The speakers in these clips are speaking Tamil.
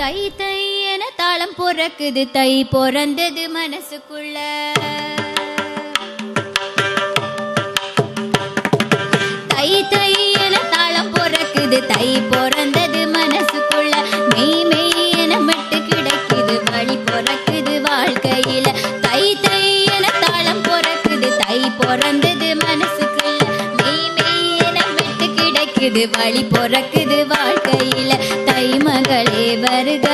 தை தை என தாளம் பொறக்குது. தை பொறந்தது மனசுக்குள்ள. தை தை என தாளம் பொறக்குது. தை பொறந்தது கிடைக்குது வழி பொறக்குது வாழ்க்கையில. தை மகளே வருக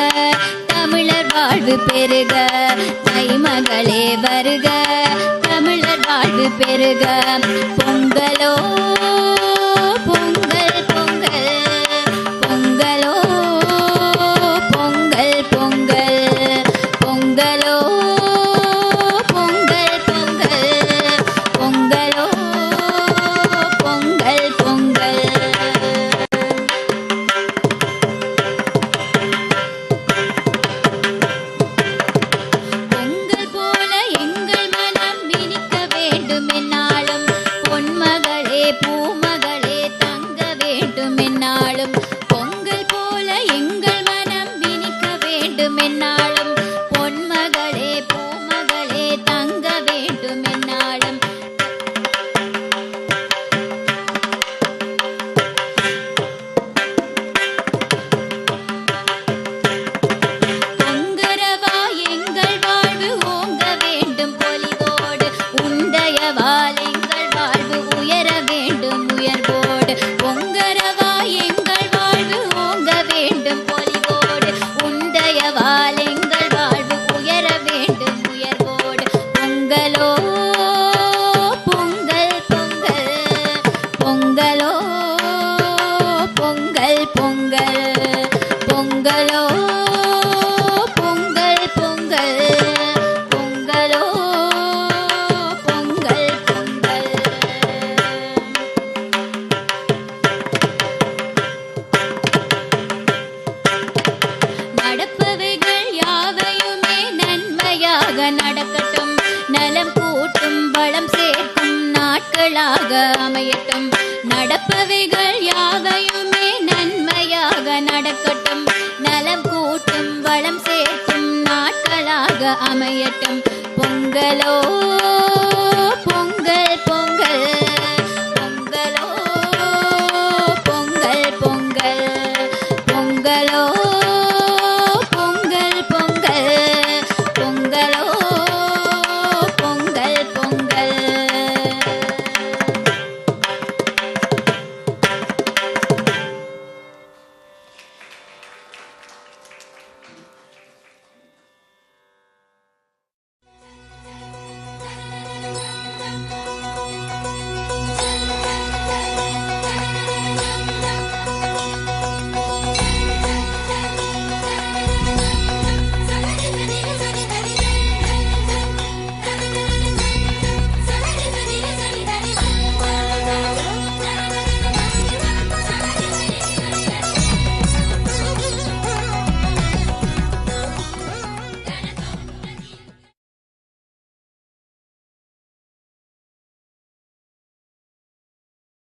தமிழர் வாழ்வு பெருக தை மகளே வருக தமிழர் வாழ்வு பெருக பொங்கலோ பொங்கல் பொங்கல். பொங்கலோ பொங்கல் பொங்கல். பொங்கலோ நலம் கூட்டும் வளம் சேர்க்கும் நாட்களாக அமையட்டும். நடப்பவைகள் யாவையுமே நன்மையாக நடக்கட்டும். நலம் கூட்டும் வளம் சேர்க்கும் நாட்களாக அமையட்டும். பொங்கலோ